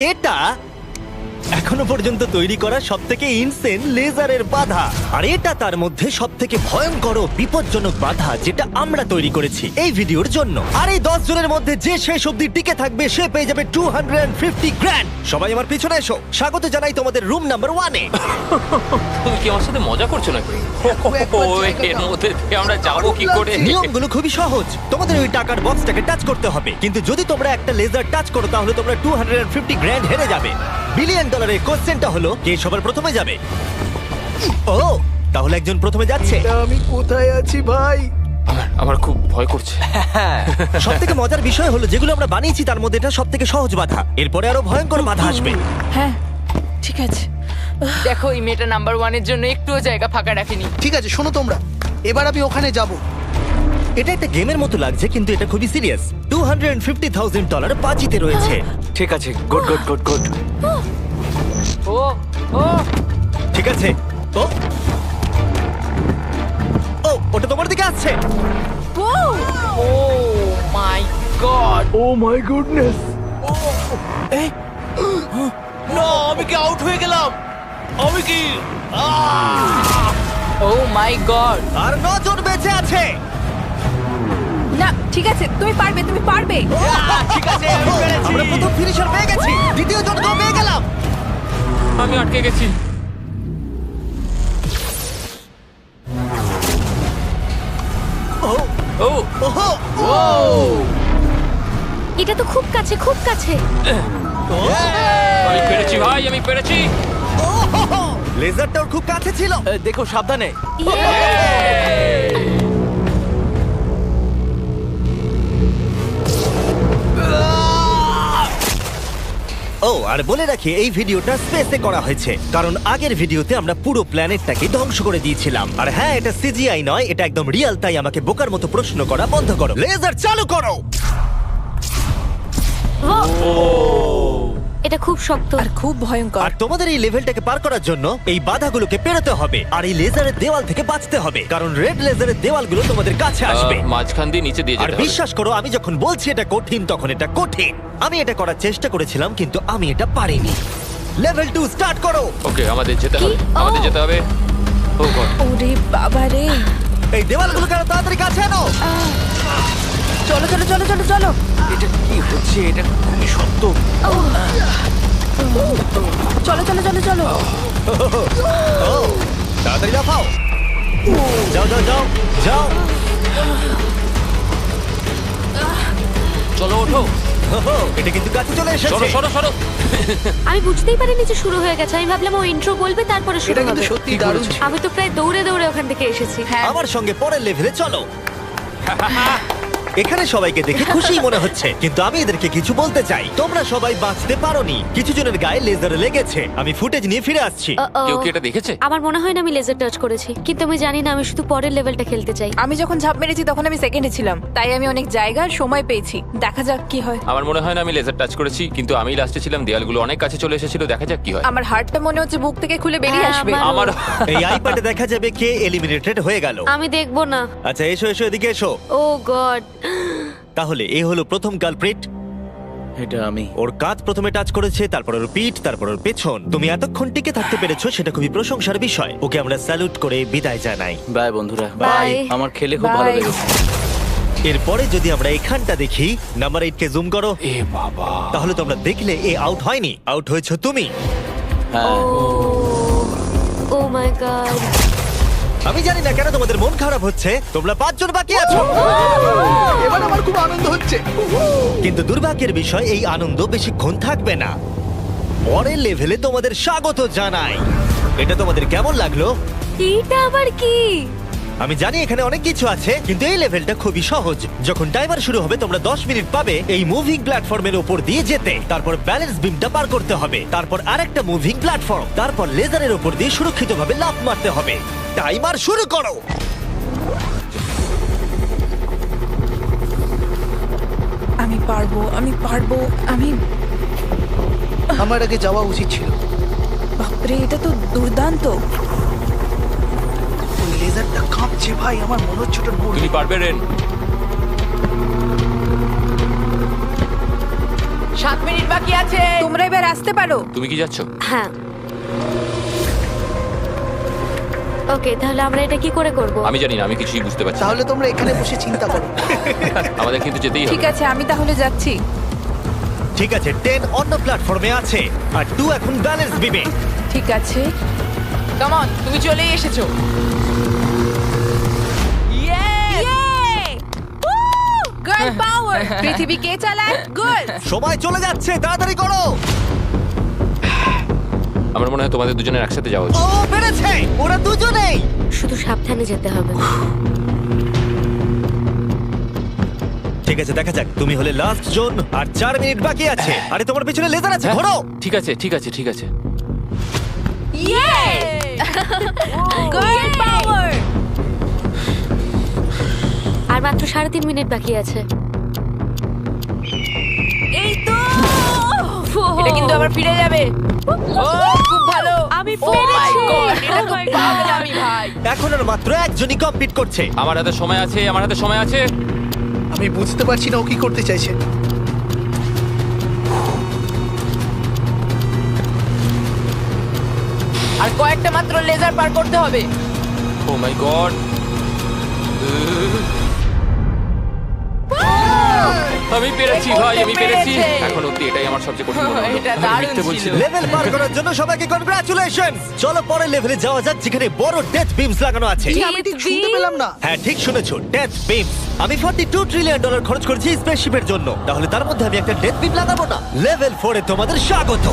এটা এখনও পর্যন্ত তৈরি করা সব থেকে ইনসেন লেজারের বাধা। আর এটা তার মধ্যে সব থেকে ভয়ঙ্কর ও বিপজ্জনক বাধা যেটা আমরা তৈরি করেছি এই ভিডিওর জন্য। আর এই দশ জনের মধ্যে যে শেষ অব্দি টিকে থাকবে সে পেয়ে যাবে টু হান্ড্রেড ফিফটি গ্র্যান্ড সবাই আমার পিছনে এসো। স্বাগত জানাই তোমাদের রুম নাম্বার ওয়ানে তুমি কি আমার সাথে মজা করছ নাকি? এর মধ্যে আমরা যাব কি করে? নিয়মগুলো খুবই সহজ। তোমাদের ওই টাকার বক্সটাকে টাচ করতে হবে। কিন্তু যদি তোমরা একটা লেজার টাচ করো তাহলে তোমরা টু হান্ড্রেড ফিফটি গ্র্যান্ড হেরে যাবে। বিলিয়ন ডলারের কোশ্চেনটা হলো কে সবার প্রথমে যাবে? ও তাহলে একজন প্রথমে যাচ্ছে। আমি কোথায় আছি ভাই? আমার আমার খুব ভয় করছে। সব থেকে মজার বিষয় হলো যেগুলো আমরা বানিয়েছি তার মধ্যে এটা সব থেকে সহজ বাধা। এরপরে আরও ভয়ঙ্কর বাধা আসবে। হ্যাঁ ঠিক আছে। দেখো এই মেয়েটা নাম্বার ওয়ানের জন্য একটুও জায়গা ফাঁকা রাখেনি। ঠিক আছে শোনো তোমরা। এবার আমি ওখানে যাব। এটা একটা গেমের মতো লাগছে কিন্তু এটা খুবই serious two hundred fifty thousand dollar বাজিতে রয়েছে। ঠিক আছে গুড গুড গুড গুড ও ও। ঠিক আছে। ও ও ওটা তোমার দিকে আসছে। Oh my god. Oh my goodness. আমি কি আউট হয়ে গেলাম? আমি কি ও মাই গড। আর নজন বেঁচে আছে। না ঠিক আছে তুমি পারবে তুমি পারবে। ঠিক আছে আমরা প্রথম ফিনিশার পেয়ে গেছি দ্বিতীয় জনকেও পেয়ে গেলাম। আমি আটকে গেছি। ও ও। এটা তো খুব কাছে খুব কাছে। আমি পেরেছি ভাই আমি পেরেছি। লেজারটা ওর খুব কাছে ছিল। দেখো সাবধানে। ও আর বলে রাখি এই ভিডিওটা স্পেসে করা হয়েছে। কারণ আগের ভিডিওতে আমরা পুরো প্ল্যানেটটাকে ধ্বংস করে দিয়েছিলাম। আর হ্যাঁ এটা সিজিআই নয় এটা একদম রিয়াল তাই আমাকে বোকার মতো প্রশ্ন করা বন্ধ করো। লেজার চালু করো! এটা খুব শক্ত। আর খুব ভয়ঙ্কর। আর তোমাদের এই লেভেলটাকে পার করার জন্য এই বাধাগুলোকে পেরোতে হবে আর এই লেজারের দেওয়াল থেকে বাঁচতে হবে কারণ রেড লেজারের দেওয়ালগুলো তোমাদের কাছে আসবে। আহ, মাঝখান দিয়ে নিচে দিয়ে আর যেতে হবে। বিশ্বাস করো আমি যখন বলছি এটা কঠিন তখন এটা কঠিন। আমি এটা করার চেষ্টা করেছিলাম কিন্তু আমি এটা পারিনি। লেভেল টু স্টার্ট করো। ওকে আমাদের যেতে হবে? ও। আমাদের যেতে হবে। Oh god. ওরে বাবা রে। এই দেওয়ালগুলো কেন তাড়াতাড়ি কাছে আনো? চলো চলো চলো চলো চলো। এটা কি হচ্ছে? এটা খুবই শক্ত চলো চলো চলো চলো। ও তাড়াতাড়ি লাফাও যাও যাও যাও যাও। চলো ওঠো। এটা কিন্তু কাছে চলে সরো এসেছে। সরো সরো আমি বুঝতেই পারিনি যে শুরু হয়ে গেছে। আমি ভাবলাম ও ইন্ট্রো বলবে তারপরে শুরু কিন্তু হবে। সত্যি দারুণ আমি তো প্রায় দৌড়ে দৌড়ে ওখান থেকে এসেছি। হ্যাঁ। আমার সঙ্গে পরের লেভেলে চলো। এখানে সবাইকে দেখে খুশি মনে হচ্ছে কিন্তু আমি এদেরকে কিছু বলতে চাই। তোমরা সবাই বাঁচতে পারোনি। কিছু জনের গায়ে লেজার লেগেছে। আমি ফুটেজ নিয়ে ফিরে আসছি। Uh-oh. কেউ কি এটা দেখেছে? আমার মনে হয় না আমি লেজার টাচ করেছি। কিন্তু আমি জানি না আমি শুধু পরের লেভেলটা খেলতে চাই। আমি যখন ঝাঁপ মেরেছি তখন আমি সেকেন্ডে ছিলাম। তাই আমি অনেক জায়গা আর সময় পেয়েছি। দেখা যাক কি হয়। আমার মনে হয় না আমি লেজার টাচ করেছি কিন্তু আমি লাস্টে ছিলাম দেয়ালগুলো অনেক কাছে চলে এসেছিল দেখা যাক কি হয়। আমার হার্টটা মনে হচ্ছে বুক থেকে খুলে বেরিয়ে হ্যাঁ, আসবে। আমার এই আইপ্যাডে দেখা যাবে কে এলিমিনেটেড হয়ে গেল। আমি দেখব না। আচ্ছা এসো এসো এদিকে এসো। ও গড তাহলে এ হলো প্রথম কালপ্রিট এটা আমি। ওর কাঁধ প্রথমে টাচ করেছে তারপর ওর পিঠ তারপর ওর পেছন। তুমি এতক্ষণ টিকে থাকতে পেরেছ সেটা খুবই প্রশংসার বিষয়। ওকে আমরা স্যালুট করে বিদায় জানাই। বাই বন্ধুরা। বাই আমার খেলে খুব ভালো Bye. লেগেছে। এরপরে যদি আমরা এখানটা দেখি নাম্বার এইট কে জুম করো। এ বাবা। তাহলে তোমরা দেখলে এ আউট হয়নি। আউট হয়েছে তুমি। হ্যাঁ। ও মাই গড আমি জানি না কেন তোমাদের মন খারাপ হচ্ছে। তোমরা পাঁচজন বাকি আছো। এবার আমার খুব আনন্দ হচ্ছে। কিন্তু দুর্ভাগ্যের বিষয় এই আনন্দ বেশিক্ষণ থাকবে না। পরের লেভেলে তোমাদের স্বাগত জানাই। এটা তোমাদের কেমন লাগল? এটা আবার কি? আমি জানি এখানে অনেক কিছু আছে কিন্তু এই লেভেলটা খুবই সহজ। যখন টাইমার শুরু হবে তোমরা 10 মিনিট পাবে এই মুভিং প্ল্যাটফর্মের উপর দিয়ে যেতে। তারপর ব্যালেন্স বিমটা পার করতে হবে। তারপর আরেকটা মুভিং প্ল্যাটফর্ম তারপর লেজারের উপর দিয়ে সুরক্ষিতভাবে লাফ মারতে হবে। টাইমার শুরু করো! আমি পারব আমি পারব আমি আমার আগে যাওয়া উচিত ছিল। বাপরে এটা তো দুর্দান্ত। লেজারটা কাঁপছে ভাই আমার মনে হচ্ছে ওটা। তুমি পারবে রেন। সাত মিনিট বাকি আছে। তোমরা এবার আসতে পারো। তুমি কি যাচ্ছ? হ্যাঁ। ওকে তাহলে আমরা এটা কি করে করব? আমি জানি না আমি কিছুই বুঝতে পারছি না। তাহলে তোমরা এখানে বসে চিন্তা করো। আমাদের কিন্তু যেতেই ঠিক আছে আমি তাহলে যাচ্ছি। ঠিক আছে টেন অন্য প্ল্যাটফর্মে আছে আর টু এখন ব্যালেন্স বিমে ঠিক আছে। কামন তুমি চলেই এসেছ। পাওয়ার পৃথিবী কে চালায়? গুড সময় চলে যাচ্ছে তাড়াতাড়ি করো। আমার মনে হয় তোমাদের দুজনের একসাথে যাওয়া উচিত। ও পেরেছে। ওরা দুজনেই। শুধু সাবধানে যেতে হবে। ঠিক আছে দেখা যাক। তুমি হলে লাস্ট জোন আর চার মিনিট বাকি আছে। আরে তোমার পিছনে লেজার আছে হ্যাঁ, ঘোরো। ঠিক আছে ঠিক আছে ঠিক আছে। গার্ল পাওয়ার আর মাত্র সাড়ে তিন মিনিট বাকি আছে। এই তো! এটা কিন্তু আবার ফিরে যাবে। ও খুব ভালো। আমি Oh পেরেছি। এটা তো my ভাই। এখন আর মাত্র একজনই কমপ্লিট করছে। আমার হাতে সময় আছে আমার হাতে সময় আছে। আমি বুঝতে পারছি না ও কি করতে চাইছে। আর কয়েকটা মাত্র লেজার পার করতে হবে। ও মাই গড আমি পেরেছি ভাই আমি পেরেছি। এখন অব্দি এটাই আমার সবচেয়ে কঠিন মনে হলো। এটা দারুণ ছিল। লেভেল পার করার জন্য সবাইকে কনগ্রাচুলেশন চলো পরের লেভেলে যাওয়া যাক যেখানে বড় ডেথ বিমস লাগানো আছে। আমি ঠিক শুনতে পেলাম না। হ্যাঁ ঠিক শুনেছো ডেথ বিমস আমি 42 ট্রিলিয়ন ডলার খরচ করেছি স্পেসশিপের জন্য। তাহলে তার মধ্যে আমি একটা ডেথ বিম লাগাবো না? লেভেল 4 এ তোমাদের স্বাগত।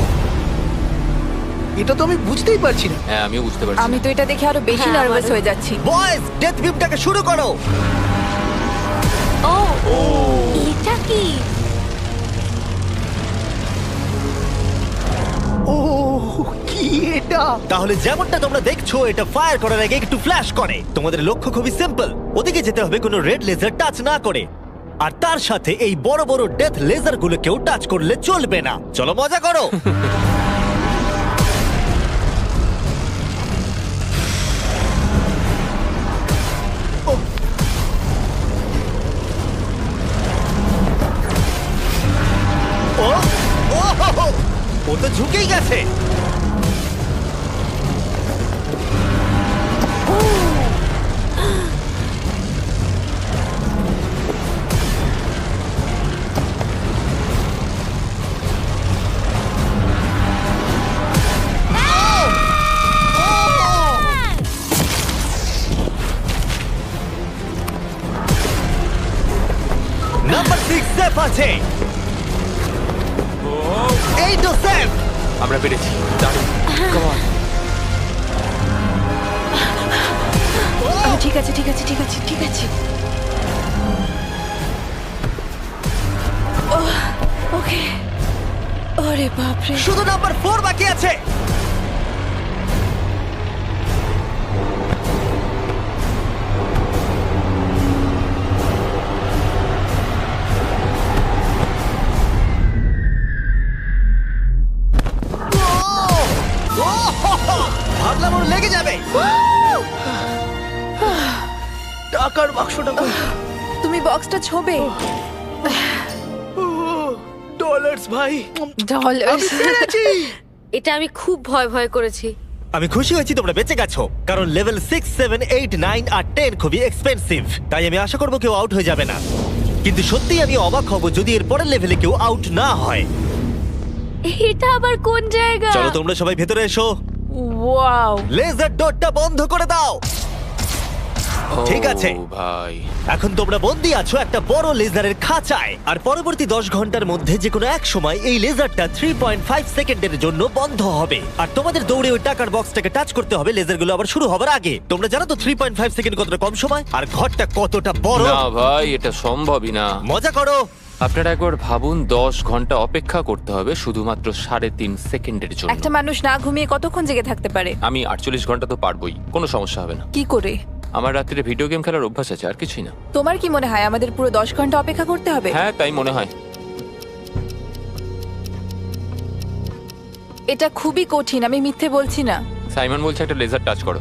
এটা তো আমি বুঝতেই পারছি না। হ্যাঁ আমিও বুঝতে পারছি আমি তো এটা দেখে আরও বেশি হ্যাঁ, নার্ভাস হয়ে যাচ্ছি। বয়েজ ডেথ বিমটাকে শুরু করো। ও এটা কি? ও কি এটা তাহলে যেমনটা তোমরা দেখছ এটা ফায়ার করার আগে একটু ফ্ল্যাশ করে। তোমাদের লক্ষ্য খুবই সিম্পল ওদিকে যেতে হবে কোনো রেড লেজার টাচ না করে। আর তার সাথে এই বড় বড় ডেথ লেজার গুলোকেও টাচ করলে চলবে না। চলো মজা করো। আছে ওকে। বাপরে। শুধু নাম্বার বাকি আছে। লেগে যাবে। টাকার বাক্সটা তুমি বক্সটা ছোবে। ডলার্স ভাই। ডলার আমি পেরেছি এটা আমি খুব ভয় ভয় করেছি। আমি খুশি হয়েছি তোমরা বেঁচে গেছো কারণ level six seven eight nine আর টেন খুবই এক্সপেন্সিভ তাই আমি আশা করব কেউ আউট হয়ে যাবে না। কিন্তু সত্যিই আমি অবাক হব যদি এর পরের লেভেলে কেউ আউট না হয়। এটা আবার কোন জায়গা? চলো তোমরা সবাই ভেতরে এসো। ওয়াও লেজার ডটটা বন্ধ করে দাও। ঠিক আছে। ও ভাই। এখন তোমরা বন্দি আছো একটা বড় লেজারের খাঁচায়। আর পরবর্তী দশ ঘণ্টার মধ্যে যে কোনো এক সময় এই লেজারটা থ্রি পয়েন্ট ফাইভ সেকেন্ডের জন্য বন্ধ হবে। আর তোমাদের দৌড়ে ওই টাকার বক্সটাকে টাচ করতে হবে লেজারগুলো আবার শুরু হবার আগে। তোমরা জানো তো থ্রি পয়েন্ট ফাইভ সেকেন্ড কতটা কম সময়? আর ঘরটা কতটা বড়? না ভাই এটা সম্ভবই না। মজা করো। আপনারা একবার ভাবুন দশ ঘণ্টা অপেক্ষা করতে হবে শুধুমাত্র সাড়ে তিন সেকেন্ডের জন্য। একটা মানুষ না ঘুমিয়ে কতক্ষণ জেগে থাকতে পারে? আমি আটচল্লিশ ঘণ্টা তো পারবই কোনো সমস্যা হবে না। কি করে? আমার রাত্রিরে ভিডিও গেম খেলার অভ্যাস আছে আর কিছুই না। তোমার কি মনে হয় আমাদের পুরো দশ ঘণ্টা অপেক্ষা করতে হবে? হ্যাঁ তাই মনে হয়। এটা খুবই কঠিন আমি মিথ্যে বলছি না। সাইমন বলছে একটা লেজার টাচ করো।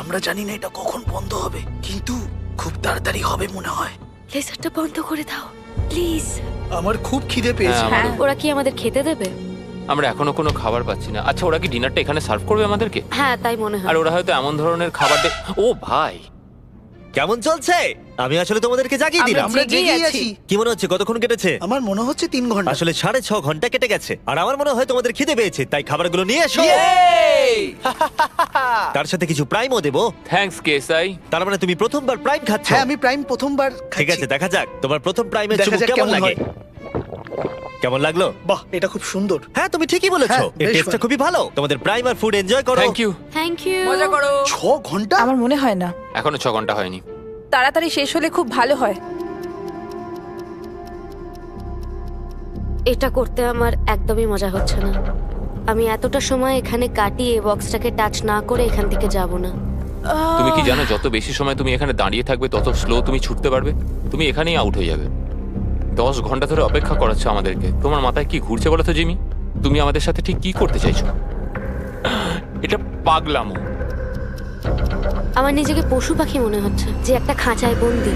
আমরা জানি না এটা কখন বন্ধ হবে কিন্তু খুব তাড়াতাড়ি হবে মনে হয়। লেজারটা বন্ধ করে দাও প্লিজ আমার খুব খিদে পেয়েছে। হ্যাঁ, ওরা কি আমাদের খেতে দেবে? আমরা এখনও কোনো খাবার পাচ্ছি না। আচ্ছা ওরা কি ডিনারটা এখানে সার্ভ করবে আমাদেরকে? হ্যাঁ তাই মনে হয়। আর ওরা হয়তো এমন ধরনের খাবার দে ও ভাই। কেমন চলছে? আমি আসলে তোমাদেরকে জাগিয়ে আমরা দিলাম। আমরা জেগেই জেগেই আছি। আছি কি মনে হচ্ছে কতক্ষণ কেটেছে? আমার মনে হচ্ছে তিন ঘণ্টা। আসলে সাড়ে ছ ঘণ্টা কেটে গেছে। আর আমার মনে হয় তোমাদের খিদে পেয়েছে তাই খাবারগুলো নিয়ে এসো। তার সাথে কিছু প্রাইমও দেবো। থ্যাঙ্কস কেসাই তার মানে তুমি প্রথমবার প্রাইম খাচ্ছ? হ্যাঁ আমি প্রাইম প্রথমবার ঠিক আছে দেখা যাক। তোমার প্রথম প্রাইমের দেখা চুমুক যাক কেমন কেমন লাগে? হয়। কেমন লাগল? বাহ এটা খুব সুন্দর। হ্যাঁ তুমি ঠিকই বলেছ। হ্যাঁ, এর বেশ টেস্টটা ভালো। খুবই ভালো। তোমাদের প্রাইমার ফুড এনজয় করো। থ্যাংক ইউ থ্যাংক ইউ মজা করো। ছ ঘণ্টা? আমার মনে হয় না। এখনও ছ ঘণ্টা হয়নি। তাড়াতাড়ি শেষ হলে খুব ভালো হয়। এটা করতে আমার একদমই মজা হচ্ছে না। আমি এতটা সময় এখানে কাটিয়ে বক্সটাকে টাচ না করে এখান থেকে যাব না। তুমি কি জানো যত বেশি সময় তুমি এখানে দাঁড়িয়ে থাকবে তত স্লো তুমি ছুটতে পারবে। তুমি এখানেই আউট হয়ে যাবে। দশ ঘণ্টা ধরে অপেক্ষা করাচ্ছ আমাদেরকে। তোমার মাথায় কি ঘুরছে বলো তো জিমি? তুমি আমাদের সাথে ঠিক কি করতে চাইছো? এটা পাগলামো। আমার নিজেকে পশু পাখি মনে হচ্ছে যে একটা খাঁচায় বন্দি।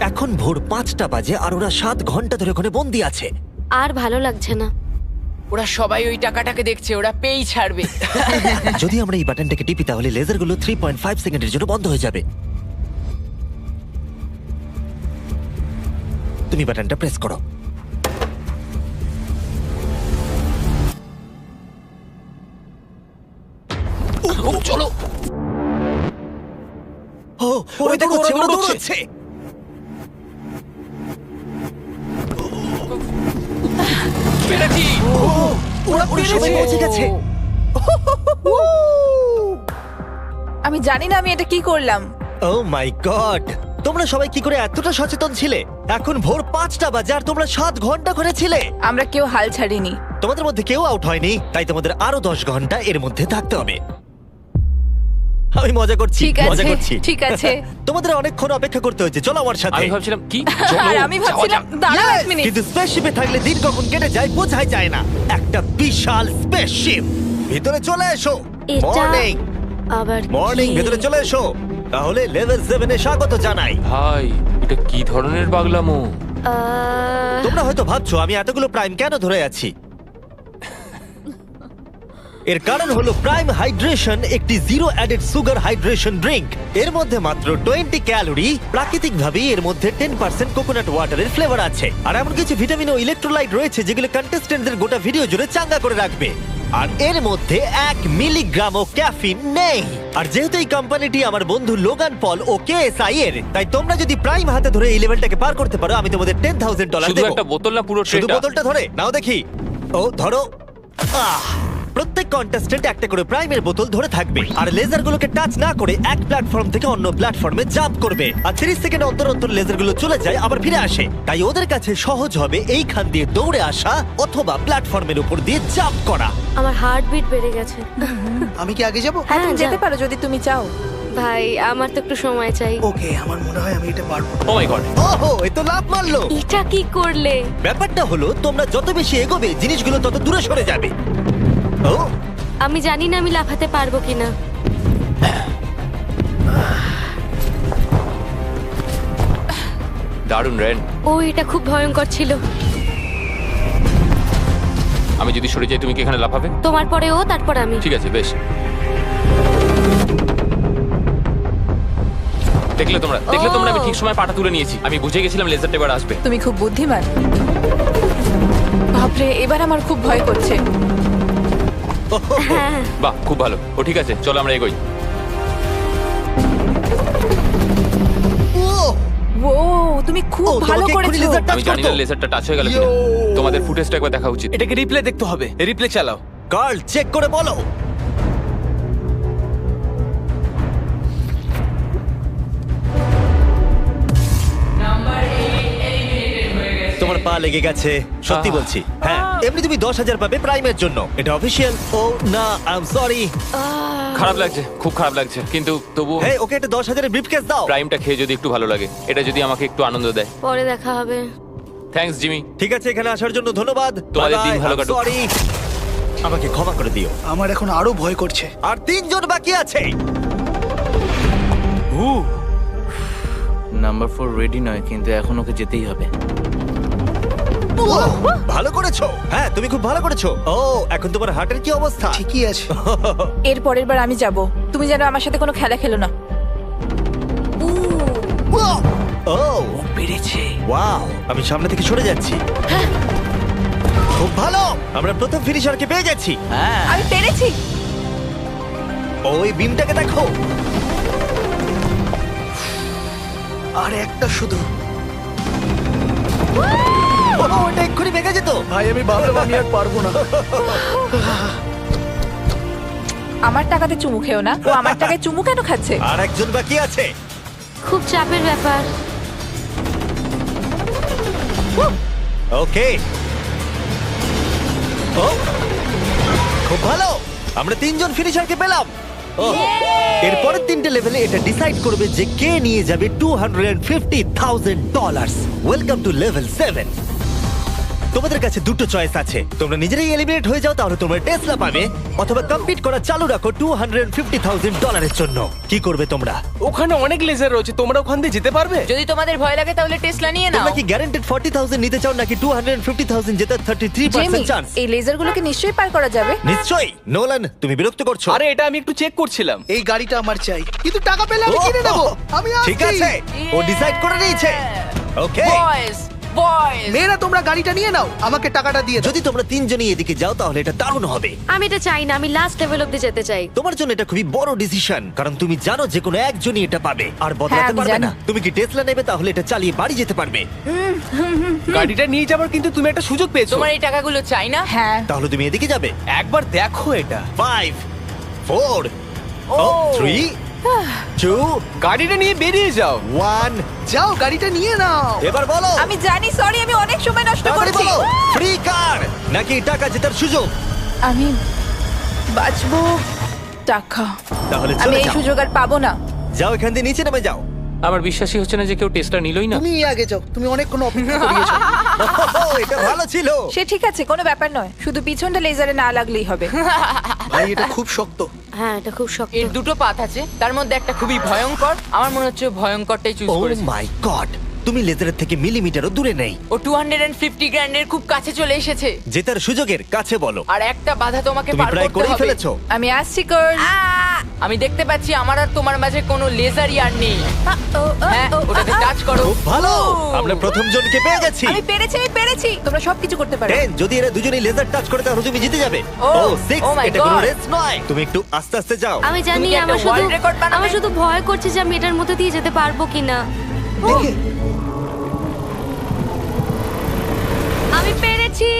এখন ভোর পাঁচটা বাজে আর ওরা সাত ঘণ্টা ধরে ওখানে বন্দি আছে। আর ভালো লাগছে না। ওরা সবাই ওই টাকাটাকে দেখছে ওরা পেই ছাড়বে। যদি আমরা এই বাটনটাকে টিপি তাহলে লেজারগুলো থ্রি পয়েন্ট ফাইভ সেকেন্ডের জন্য বন্ধ হয়ে যাবে। তুমি বাটনটা প্রেস করো। চলো। ও ওরা ওরা দৌড়চ্ছে পেরেছি। ওরা ওরা পৌঁছে গেছে। আমি জানি না আমি এটা কি করলাম। ও মাই গড তোমরা সবাই কি করে এতটা সচেতন ছিলে? এখন ভোর পাঁচটা বাজে আর তোমরা সাত ঘণ্টা করে ছিলে। আমরা কেউ হাল ছাড়িনি। তোমাদের মধ্যে কেউ আউট হয়নি তাই তোমাদের আরও দশ ঘণ্টা এর মধ্যে থাকতে হবে। আমি মজা করছি ঠিক মজা করছি। ঠিক আছে। তোমাদের অনেকক্ষণ অপেক্ষা করতে হয়েছে চলো আমার সাথে। আমি ভাবছিলাম কি? আর আমি ভাবছিলাম দাঁড়াও এক মিনিট কিন্তু স্পেসশিপে থাকলে দিন কখন কেটে যায় বোঝাই যায় না। একটা বিশাল স্পেসশিপ ভিতরে চলে এসো। এটা মর্নিং আবার মর্নিং? ভেতরে চলে এসো। তাহলে লেভেল সেভেনে স্বাগত জানাই। ভাই এটা কি ধরনের পাগলামো? তোমরা হয়তো ভাবছ আমি এতগুলো প্রাইম কেন ধরে আছি? এর কারণ হলো প্রাইম হাইড্রেশন একটি zero added sugar hydration drink এর মধ্যে মাত্র টোয়েন্টি ক্যালোরি প্রাকৃতিক ভাবেই এর মধ্যে টেন পার্সেন্ট কোকোনাট ওয়াটারের ফ্লেভার আছে। আর এমন কিছু ভিটামিন ও ইলেকট্রোলাইট রয়েছে যেগুলো কন্টেস্টেন্টদের গোটা ভিডিও জুড়ে চাঙ্গা করে রাখবে। আর এর মধ্যে এক মিলিগ্রামও ক্যাফিন নেই। আর যেহেতু এই কোম্পানিটি আমার বন্ধু লোগান পল ও কে এস আই এর তাই তোমরা যদি প্রাইম হাতে ধরে এই লেভেলটাকে পার করতে পারো আমি তোমাদের টেন থাউজেন্ড ডলার শুধু দেবো। একটা বোতল না পুরো শুধু ট্রেটা বোতলটা ধরে নাও দেখি। ও ধরো। আহ! প্রত্যেক কন্টেস্টেন্ট একটা করে প্রাইমের বোতল ধরে থাকবে। আর লেজারগুলোকে টাচ না করে এক প্ল্যাটফর্ম থেকে অন্য প্ল্যাটফর্মে জাম্প করবে। আর 30 সেকেন্ড অন্তর অন্তর লেজারগুলো চলে যায় আবার ফিরে আসে। তাই ওদের কাছে সহজ হবে এইখান দিয়ে দৌড়ে আসা অথবা প্ল্যাটফর্মের উপর দিয়ে জাম্প করা। আমার হার্টবিট বেড়ে গেছে। আমি কি আগে যাব? হ্যাঁ তুমি যেতে পারো যদি তুমি চাও। ভাই আমার তো একটু সময় চাই। ওকে আমার মনে হয় আমি এটা পারব। ও মাই গড ওহো এ তো লাভ মারলো। এটা কি করলে? ব্যাপারটা হলো তোমরা যত বেশি এগোবে জিনিসগুলো তত দূরে সরে যাবে। ও আমি জানি না আমি লাফাতে পারব কিনা। দারুণ রেন। ও এটা খুব ভয়ঙ্কর ছিল। আমি যদি সরে যাই তুমি কি এখানে লাফাবে? তোমার পরে ও তারপর আমি। ঠিক আছে বেশ। দেখলে তোমরা দেখলে তোমরা আমি ঠিক সময় পাটা তুলে নিয়েছি। আমি বুঝে গেছিলাম লেজারটা এবার আসবে। তুমি খুব বুদ্ধিমান। বাপরে এবার আমার খুব ভয় করছে। বাহ খুব ভালো। ও ঠিক আছে চলো আমরা এগোই। ও ও তুমি খুব ও, ভালো তোমাকে এক্ষুনি করেছ। laser touch আমি জানি না করতো। লেজারটা টাচ হয়ে গেল কিনা। তোমাদের ফুটেজটা একবার দেখা উচিত। এটাকে রিপ্লে দেখতে হবে। রিপ্লে চালাও। কার্ল চেক করে বলো। তোমার পা লেগে গেছে। সত্যি আহ। বলছি। এমনি তুমি দশ হাজার পাবে প্রাইমের জন্য। এটা অফিসিয়াল ও না আই এম সরি খারাপ লাগছে খুব খারাপ লাগছে। কিন্তু তবু হ্যাঁ ওকে একটা দশ হাজারের ব্রিফকেস দাও। প্রাইমটা খেয়ে যদি একটু ভালো লাগে এটা যদি আমাকে একটু আনন্দ দেয়। পরে দেখা হবে। Thanks Jimmy. ঠিক আছে এখানে আসার জন্য ধন্যবাদ। তোমাদের দিন ভালো কাটুক। সরি আমাকে ক্ষমা করে দিও। আমার এখন আরও ভয় করছে। আর তিনজন বাকি আছে। নাম্বার ফোর রেডি নয় কিন্তু এখন ওকে যেতেই হবে। ভালো করেছ। হ্যাঁ তুমি খুব ভালো করেছ। ও এখন তোমার হার্টের কি অবস্থা? ঠিকই আছে। এর পরের বার আমি যাব। তুমি যেন আমার সাথে কোনো খেলা খেলো না। ও পেরেছে ওয়াও আমি সামনে থেকে সরে যাচ্ছি। খুব ভালো। আমরা প্রথম ফিনিশারকে পেয়ে গেছি হ্যাঁ। আমি পেরেছি। ওই বিমটাকে দেখো। আর একটা শুধু। ও, ওটা এক্ষুনি ভেঙে যেত? ভাই আমি ভাবলাম আমি আর পারব না। আমার টাকাতে চুমু খেও না। ও আমার টাকায় চুমু কেন খাচ্ছে? আর একজন বাকি আছে। খুব চাপের ব্যাপার। ওকে। ও খুব ভালো। আমরা তিনজন ফিনিশারকে পেলাম। ও এরপরের তিনটে লেভেলে এটা ডিসাইড করবে যে কে নিয়ে যাবে two hundred fifty thousand dollar welcome to level seven তোমাদের কাছে দুটো চয়েস আছে। তোমরা নিজেরাই এলিমিনেট হয়ে যাও তাহলে তোমরা টেসলা পাবে অথবা কম্পিট করা চালু রাখো টু হান্ড্রেড ফিফটি থাউজেন্ড ডলারের জন্য। কি করবে তোমরা? ওখানে অনেক লেজার রয়েছে তোমরা ওখান দিয়ে যেতে পারবে? যদি তোমাদের ভয় লাগে তাহলে টেসলা নিয়ে নাও। তোমরা কি গ্যারান্টেড ফর্টি থাউজেন্ড নিতে চাও নাকি টু হান্ড্রেড ফিফটি থাউজেন্ড জেতার থার্টি থ্রি জেমি পার্সেন্ট চান্স এই লেজারগুলোকে নিশ্চয়ই পার করা যাবে? নিশ্চয়ই। নোলান তুমি বিরক্ত করছ? আরে এটা আমি একটু চেক করছিলাম। এই গাড়িটা আমার চাই। কিন্তু টাকা পেলে আমি কিনে নেব। আমি ঠিক আছে। ও ডিসাইড করে নিয়েছে। ওকে বয়েজ বয়েজ মেয়েরা তোমরা গাড়িটা নিয়ে নাও। আমাকে টাকাটা দিয়ে দাও। যদি তোমরা তিনজনই এদিকে যাও তাহলে এটা দারুণ হবে। আমি এটা চাই না আমি লাস্ট লেভেল অব্দি যেতে চাই। তোমার জন্য এটা খুবই বড় ডিসিশন কারণ তুমি জানো যে কোনো একজনই এটা পাবে আর হ্যাঁ, বদলাতে আমি পারবে জানি। না তুমি কি টেসলা নেবে তাহলে এটা চালিয়ে বাড়ি যেতে পারবে। গাড়িটা নিয়ে যাবার কিন্তু তুমি একটা সুযোগ পেয়েছ। তোমার এই টাকাগুলো চাই না? হ্যাঁ। তাহলে তুমি এদিকে যাবে। একবার দেখো এটা। ফাইভ ফোর থ্রি টু গাড়িটা নিয়ে বেরিয়ে যাও। ওয়ান যাও গাড়িটা নিয়ে নাও। এবার বলো। আমি জানি সরি আমি অনেক সময় নষ্ট তাড়াতাড়ি করেছি। বলো ফ্রি কার নাকি টাকা জেতার সুযোগ? আমি বাঁচবো টাকা। তাহলে আমি চলে এই যাও। সুযোগ আর পাবো না। যাও এখান দিয়ে নিচে নেমে যাও। আমার বিশ্বাসই হচ্ছে না যে কেউ টেস্টটা নিলই না। তুমি আগে যাও তুমি অনেক কোনো অপেক্ষা করিয়েছো। ওহ, এটা ভালো ছিল। সে ঠিক আছে কোনো ব্যাপার নয়। শুধু পিছনটা লেজারে না লাগলেই হবে। ভাই এটা খুব শক্ত। হ্যাঁ এটা খুব শক্ত। এর দুটো পাত আছে তার মধ্যে একটা খুবই ভয়ঙ্কর আমার মনে হচ্ছে ভয়ঙ্করটাই চুজ ও করেছে। মাই গড তুমি লেজারের থেকে মিলিমিটারও দূরে নেই। ও টু হান্ড্রেড অ্যান্ড ফিফটি গ্র্যান্ডের খুব কাছে চলে এসেছে। জেতার সুযোগের কাছে বলো। আর একটা বাধা তোমাকে তুমি পার প্রায় করতে করেই হবে। ফেলেছো। আমি আসছি কার্ল আমি দেখতে পাচ্ছি আমার আর তোমার মাঝে কোনো লেজারই আর নেই। হ্যাঁ ওটাতে টাচ করো। খুব ভালো। আমরা প্রথম জনকে পেয়ে গেছি। আমি পেরেছি আমি পেরেছি। তোমরা সবকিছু করতে পারো। টেন যদি এরা দুজনেই লেজার টাচ করে তাহলে তুমি জিতে যাবে। Oh, oh six oh my এটা কোনো God. রেস নয়। তুমি একটু আস্তে আস্তে যাও। আমি জানি কি একটা আমার শুধু world record বানাবে? আমার শুধু ভয় করছে যে আমি এটার মধ্যে দিয়ে যেতে পারব কিনা। দেখে। আমি পেরেছি।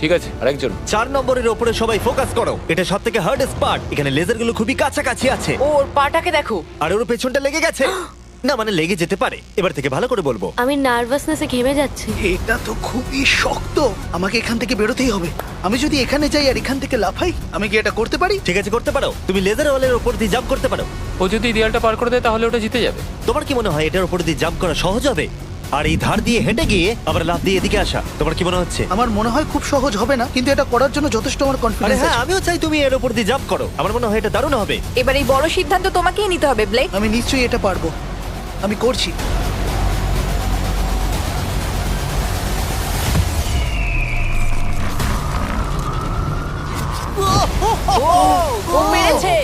ঠিক আছে আরেকজন। চার নম্বরের ওপরে সবাই ফোকাস করো। এটা সব থেকে হার্ডেস্ট পার্ট এখানে লেজারগুলো খুবই কাছাকাছি আছে। ওর পাটাকে দেখো। আর ওর পেছনটা লেগে গেছে। না মানে লেগে যেতে পারে। এবার থেকে ভালো করে বলব। আমি নার্ভাসনেসে ঘেমে যাচ্ছি। এটা তো খুবই শক্ত। আমাকে এখান থেকে বেরোতেই হবে। আমি যদি এখানে যাই আর এখান থেকে লাফাই আমি কি এটা করতে পারি? ঠিক আছে করতে পারো। তুমি লেজার ওয়ালের ওপর দিয়ে জাম্প করতে পারো। ও যদি এই দেয়ালটা পার করে দেয় তাহলে ওটা জিতে যাবে। তোমার কি মনে হয় এটার উপর দিয়ে জাম্প করা সহজ হবে? আর এই ধার দিয়ে হেঁটে গিয়ে আবার লাফ দিয়ে এদিকে আসা তোমার কি মনে হচ্ছে? আমার মনে হয় খুব সহজ হবে না কিন্তু এটা করার জন্য যথেষ্ট আমার আরে কনফিডেন্স হ্যাঁ আছে। আমিও চাই তুমি এর উপর দিয়ে জাম্প করো। আমার মনে হয় এটা দারুণ হবে। এবার এই বড় সিদ্ধান্ত তোমাকেই নিতে হবে ব্লেক আমি নিশ্চয়ই এটা পারব। আমি করছি। ও পেরেছে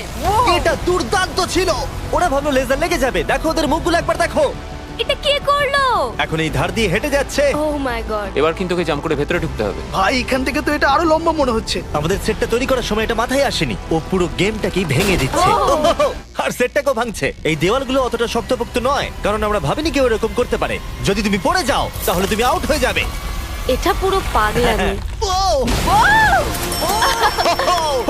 এটা দুর্দান্ত ছিল। ওরা ভাবলো লেজার লেগে যাবে। দেখো ওদের মুখগুলো একবার দেখো। এটা কে করল? এখন এই ধার দিয়ে হেঁটে যাচ্ছে। ও মাই গড এবার কিন্তু ওকে জাম্প করে ভেতরে ঢুকতে হবে। ভাই এখান থেকে তো এটা আরও লম্বা মনে হচ্ছে। আমাদের সেটটা তৈরি করার সময় এটা মাথায় আসেনি। ও পুরো গেমটাকেই ভেঙে দিচ্ছে। আর সেটটাকেও ভাঙছে। এই দেওয়ালগুলো অতটা শক্তপোক্ত নয় কারণ আমরা ভাবিনি কেউ এরকম করতে পারে। যদি তুমি পড়ে যাও তাহলে তুমি আউট হয়ে যাবে। এটা পুরো পাগলামি। ও!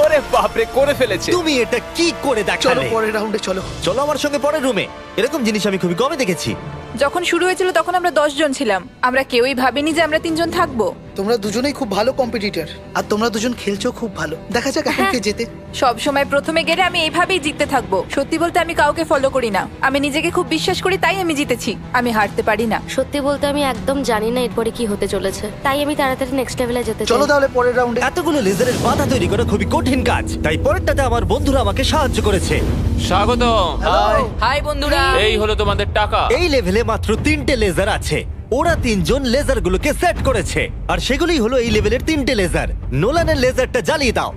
ওরে বাপরে করে ফেলেছে। তুমি এটা কি করে চলো দেখালে পরের রাউন্ডে চলো। চলো আমার সঙ্গে পরের রুমে এরকম জিনিস আমি খুবই কমে দেখেছি। যখন শুরু হয়েছিল তখন আমরা দশ জন ছিলাম। আমরা কেউই ভাবিনি যে আমরা তিনজন থাকব। তোমরা দুজনেই খুব ভালো কম্পিটিটর আর তোমরা দুজন খেলছো খুব ভালো। দেখা যাক এখন কে জেতে। সব সময় প্রথমে গেলে আমি এইভাবেই জিততে থাকব। সত্যি বলতে আমি কাউকে ফলো করি না। আমি নিজেকে খুব বিশ্বাস করি তাই আমি জিতেছি। আমি হারতে পারি না। সত্যি বলতে আমি একদম জানি না এরপরে কি হতে চলেছে। তাই আমি তাড়াতাড়ি নেক্সট লেভেলে যেতে চলো তাহলে পরের রাউন্ডে এতগুলো লেজারের বাধা তৈরি করা খুবই কঠিন কাজ। তাই পরেরটাতে আমার বন্ধুরা আমাকে সাহায্য করেছে। স্বাগতম। হাই বন্ধুরা। এই হলো তোমাদের টাকা। এই লেভেলে মাত্র তিনটে লেজার আছে। ওরা তিনজন লেজারগুলোকে সেট করেছে। আর সেগুলোই হলো এই লেভেলের তিনটে লেজার নোলানের লেজারটা জ্বালিয়ে দাও।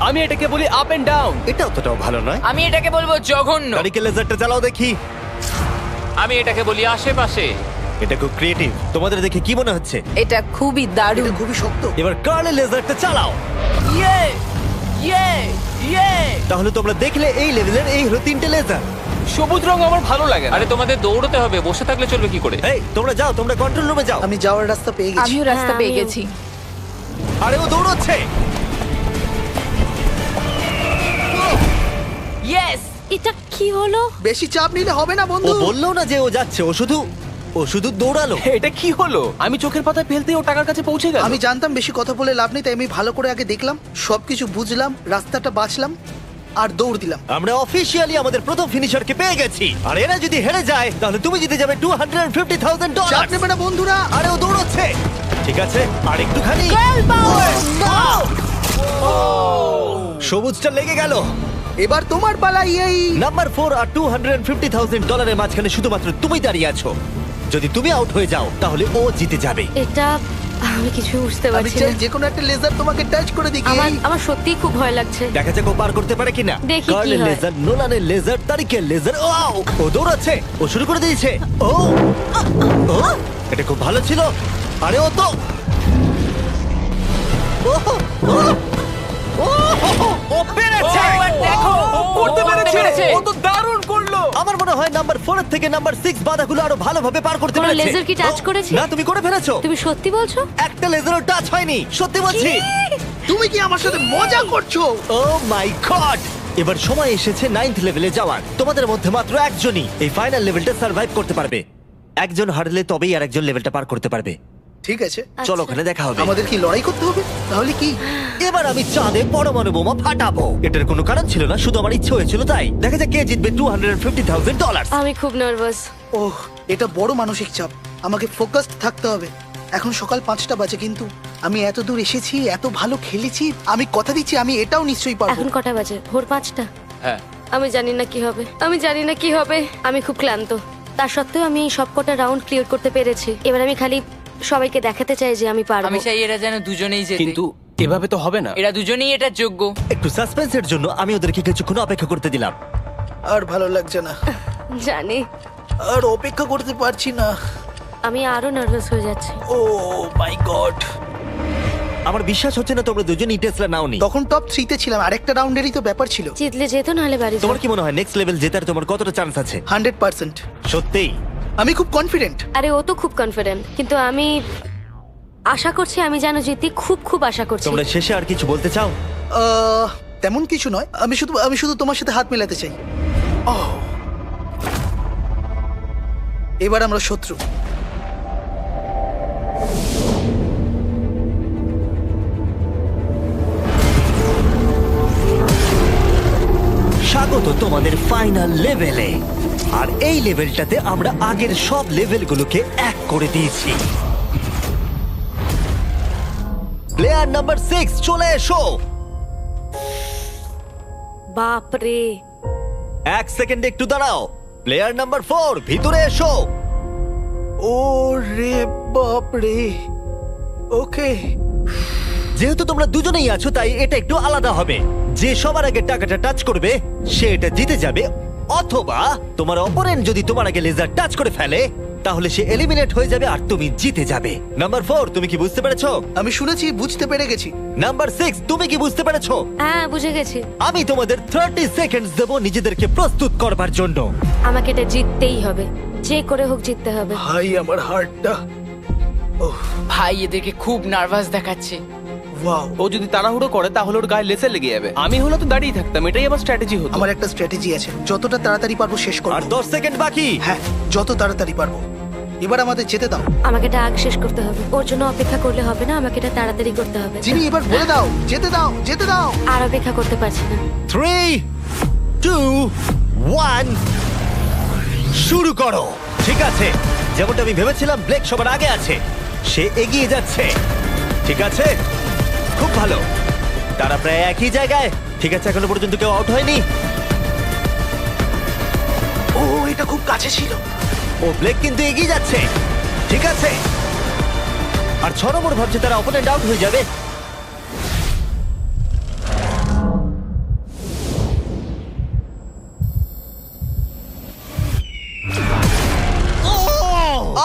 আমি এটাকে বলি আপ এন্ড ডাউন এটা অতটাও ভালো নয়। আমি এটাকে বলব জঘন্য। গাড়িকে লেজারটা জ্বালাও দেখি। আমি এটাকে বলি আশেপাশে। এটা খুব ক্রিয়েটিভ তোমাদের দেখে কি মনে হচ্ছে? এটা খুবই দারুণ। খুবই শক্ত। এবার কার্লের লেজারটা চালাও। ইয়ে ইয়ে ইয়ে। তাহলে তোমরা দেখলে এই লেভেলের এই হলো তিনটে লেজার সবুজ রং আমার ভালো লাগে না। আরে তোমাদের দৌড়তে হবে বসে থাকলে চলবে কি করে? এই তোমরা যাও তোমরা কন্ট্রোল রুমে যাও। আমি যাওয়ার রাস্তা পেয়ে গেছি। আমিও রাস্তা হ্যাঁ, পেয়ে গেছি। আরে ও দৌড়চ্ছে! ইয়েস এটা কি হলো? বেশি চাপ নিলে হবে না ও বন্ধু বলল না যে ও যাচ্ছে ও শুধু ও শুধু দৌড়ালো। এটা কি হলো? আমি চোখের পাতায় ফেলতে ও টাকার কাছে পৌঁছে গেল। আমি জানতাম বেশি কথা বলে লাভ নেই তাই আমি ভালো করে আগে দেখলাম সবকিছু বুঝলাম রাস্তাটা বাঁচলাম। আর দৌড় দিলাম। আমরা অফিসিয়ালি আমাদের প্রথম ফিনিশারকে পেয়ে গেছি। আর এরা যদি হেরে যায় তাহলে তুমি জিতে যাবে টু হান্ড্রেড ফিফটি থাউজেন্ড চাপ ডলার নেবে না বন্ধুরা। আরে ও দৌড়চ্ছে। ঠিক আছে? আর একটুখানি। সবুজটা লেগে গেল। এবার তোমার পালা এই নাম্বার ফোর আর টু হান্ড্রেড ফিফটি থাউজেন্ড ডলারের মাঝখানে শুধুমাত্র তুমি দাঁড়িয়ে আছো। যদি তুমি আউট হয়ে যাও তাহলে ও জিতে যাবে। এটা আমি কিছু বুঝতে আমি পারছি চাই না যে কোনো একটা লেজার তোমাকে টাচ করে দিই আমার আমার সত্যিই খুব ভয় লাগছে দেখা যাক ও পার করতে পারে কিনা দেখি কি কার্লের হয়। লেজার নোলানের লেজার লেজার ও ও দৌড়াচ্ছে ও শুরু করে দিয়েছে ও ও এটা খুব ভালো ছিল আরে ও তো ও ও ও ও পেরেছে দেখো ও করতে পেরেছে। ও তো দারুণ আমার মনে হয় নাম্বার ফোর থেকে নাম্বার সিক্স বাধাগুলো আরও ভালোভাবে পার করতে কোনো পেরেছে। laser কি touch ও, করেছে? না তুমি করে ফেলেছো। তুমি সত্যি বলছো? একটা লেজারও টাচ হয়নি সত্যি বলছি। তুমি কি আমার সাথে মজা করছ? ও মাই গড এবার সময় এসেছে নাইন্থ লেভেলে যাওয়ার। তোমাদের মধ্যে মাত্র একজনই এই ফাইনাল লেভেলটা সার্ভাইভ করতে পারবে। একজন হারলে তবেই আর একজন লেভেলটা পার করতে পারবে। ঠিক আছে? চলো ওখানে দেখা হবে। আমাদের কি লড়াই করতে হবে? তাহলে কি? এবার আমি চাঁদে পরমাণু বোমা ফাটাবো। এটার কোনো কারণ ছিল না শুধু আমার ইচ্ছে হয়েছিল তাই। দেখা যাক কে জিতবে two hundred fifty thousand dollar আমি খুব নার্ভাস ওহ এটা বড় মানসিক চাপ। আমাকে ফোকাসড থাকতে হবে। এখন সকাল পাঁচটা বাজে কিন্তু আমি এত দূর এসেছি এত ভালো খেলেছি আমি কথা দিচ্ছি আমি এটাও নিশ্চয়ই পারব। এখন কটা বাজে? ভোর পাঁচটা? হ্যাঁ। আমি জানি না কি হবে। আমি জানি না কি হবে। আমি খুব ক্লান্ত। তার সত্ত্বেও আমি সব কটা রাউন্ড ক্লিয়ার করতে পেরেছি। এবার আমি খালি সবাইকে দেখাতে চাই যে আমি পারব। আমি চাই এরা যেন দুজনেই জেতে। কিন্তু এভাবে তো হবে না। এরা দুজনেই এটার যোগ্য। একটু সাসপেন্সের জন্য আমি ওদেরকে কিছুক্ষণ অপেক্ষা করতে দিলাম। আর ভালো লাগছে না। জানি। আর অপেক্ষা করতে পারছি না। আমি আরও নার্ভাস হয়ে যাচ্ছি। Oh my God. আমার বিশ্বাস হচ্ছে না তোমরা দুজনই টেসলা নাওনি। তখন টপ থ্রিতে ছিলাম আরেকটা রাউন্ডেরই তো ব্যাপার ছিল। জিতলে যেত নাহলে বাড়ি। তোমার কি মনে হয় নেক্সট লেভেল জেতার তোমার কতটা চান্স আছে? Hundred percent. সত্যিই? আমি খুব কনফিডেন্ট আরে ও তো খুব কনফিডেন্ট কিন্তু আমি আশা করছি আমি জানো জিতি খুব খুব আশা করছি। তোমরা শেষে আর কিছু বলতে চাও? তেমন কিছু নয়। আমি শুধু আমি শুধু তোমার সাথে হাত মেলাতে চাই। ওহ। এবার আমরা শত্রু। স্বাগত তোমাদের ফাইনাল লেভেলে আর এই লেভেলটাতে আমরা আগের সব লেভেলগুলোকে এক করে দিয়েছি। প্লেয়ার নাম্বার সিক্স চলে এসো। বাপ রে এক সেকেন্ড একটু দাঁড়াও। প্লেয়ার নাম্বার ফোর ভিতরে এসো। ও রে বাপ রে ওকে। যেহেতু তোমরা দুজনেই আছো তাই এটা একটু আলাদা হবে। যে সবার আগে টাকাটা টাচ করবে সে এটা জিতে যাবে অথবা তোমার অপোনেন্ট যদি তোমার আগে লেজার টাচ করে ফেলে তাহলে সে এলিমিনেট হয়ে যাবে আর তুমি জিতে যাবে। নাম্বার ফোর তুমি কি বুঝতে পেরেছ? আমি শুনেছি বুঝতে পেরে গেছি। নাম্বার সিক্স তুমি কি বুঝতে পেরেছ? হ্যাঁ বুঝে গেছি। আমি তোমাদের থার্টি সেকেন্ড দেবো নিজেদেরকে প্রস্তুত করবার জন্য। আমাকে এটা জিততেই হবে। যে করে হোক জিততে হবে। ভাই আমার হার্টটা ভাই এদেরকে খুব নার্ভাস দেখাচ্ছে। ওয়াও ও যদি তাড়াহুড়ো করে তাহলে ওর গায়ে লেসে লেগে যাবে। আমি হলো তো দাঁড়িয়ে থাকতাম এটাই আমার স্ট্র্যাটেজি হতো। আমার একটা স্ট্র্যাটেজি আছে যতটা তাড়াতাড়ি পারব শেষ আর করব দশ সেকেন্ড বাকি। হ্যাঁ যত তাড়াতাড়ি পারব। এবার আমাদের যেতে দাও। আমাকে এটা আগ শেষ করতে হবে। ওর জন্য অপেক্ষা করলে হবে না আমাকে এটা তাড়াতাড়ি করতে হবে। জিমি এবার বলে দাও যেতে দাও যেতে দাও। আর অপেক্ষা করতে পারছি না। থ্রি টু ওয়ান শুরু করো। ঠিক আছে যেমনটা আমি ভেবেছিলাম ব্লেক সবার আগে আছে। সে এগিয়ে যাচ্ছে। ঠিক আছে? খুব ভালো। তারা প্রায় একই জায়গায়। ঠিক আছে, এখনও পর্যন্ত কেউ আউট হয়নি। ও, এটা খুব কাছে ছিল। ও ব্লেক কিন্তু এগিয়ে যাচ্ছে। ঠিক আছে। আর ছ নম্বর ভাবছে তারা অপোনেন্ট আউট হয়ে যাবে।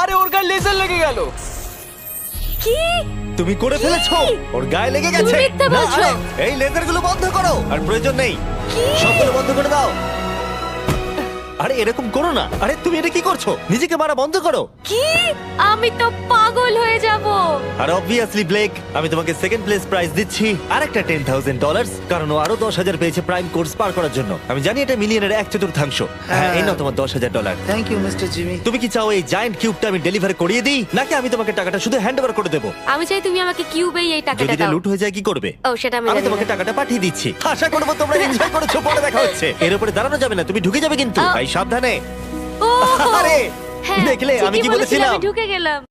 আরে, ওর গায়ে লেজার লেগে গেল। কি? তুমি করে ফেলেছো। ওর গায়ে লেগে গেছে। তুমি মিথ্যে না, বলছো। আরে, এই লেজারগুলো বন্ধ করো। আর প্রয়োজন নেই। সবগুলো বন্ধ করে দাও। আরে এরকম করো না। আরে তুমি এটা কি করছ? নিজেকে মারা বন্ধ করো। কি? আমি তো পাগল হয়ে যাব। আর অবভিয়াসলি ব্লেক আমি তোমাকে সেকেন্ড প্লেস প্রাইজ দিচ্ছি। আর একটা টেন থাউজেন্ড ডলার কারণ ও আরও দশ হাজার পেয়েছে প্রাইম কোর্স পার করার জন্য। আমি জানি এটা মিলিয়নের এক চতুর্থাংশ। হ্যাঁ এই নাও তোমার দশ হাজার dollar thank you mister Jimmy তুমি কি চাও এই জায়ান্ট কিউবটা আমি ডেলিভার করিয়ে দিই? নাকি আমি তোমাকে টাকাটা শুধু হ্যান্ড ওভার করে দেবো? আমি চাই তুমি আমাকে কিউবেই এই যদি টাকাটা এটা দাও। লুট হয়ে যায় কি করবে? ও সেটা আমি আমি জানি তোমাকে না। টাকাটা পাঠিয়ে দিচ্ছি। আশা করব তোমরা এনজয় করেছ পরে দেখা হচ্ছে। এর উপরে দাঁড়ানো যাবে না তুমি ঢুকে যাবে কিন্তু। তাই সাবধানে। আরে হ্যাঁ দেখলে আমি ঠিকই কি বলেছিলে, বলেছিলাম? আমি ঢুকে গেলাম।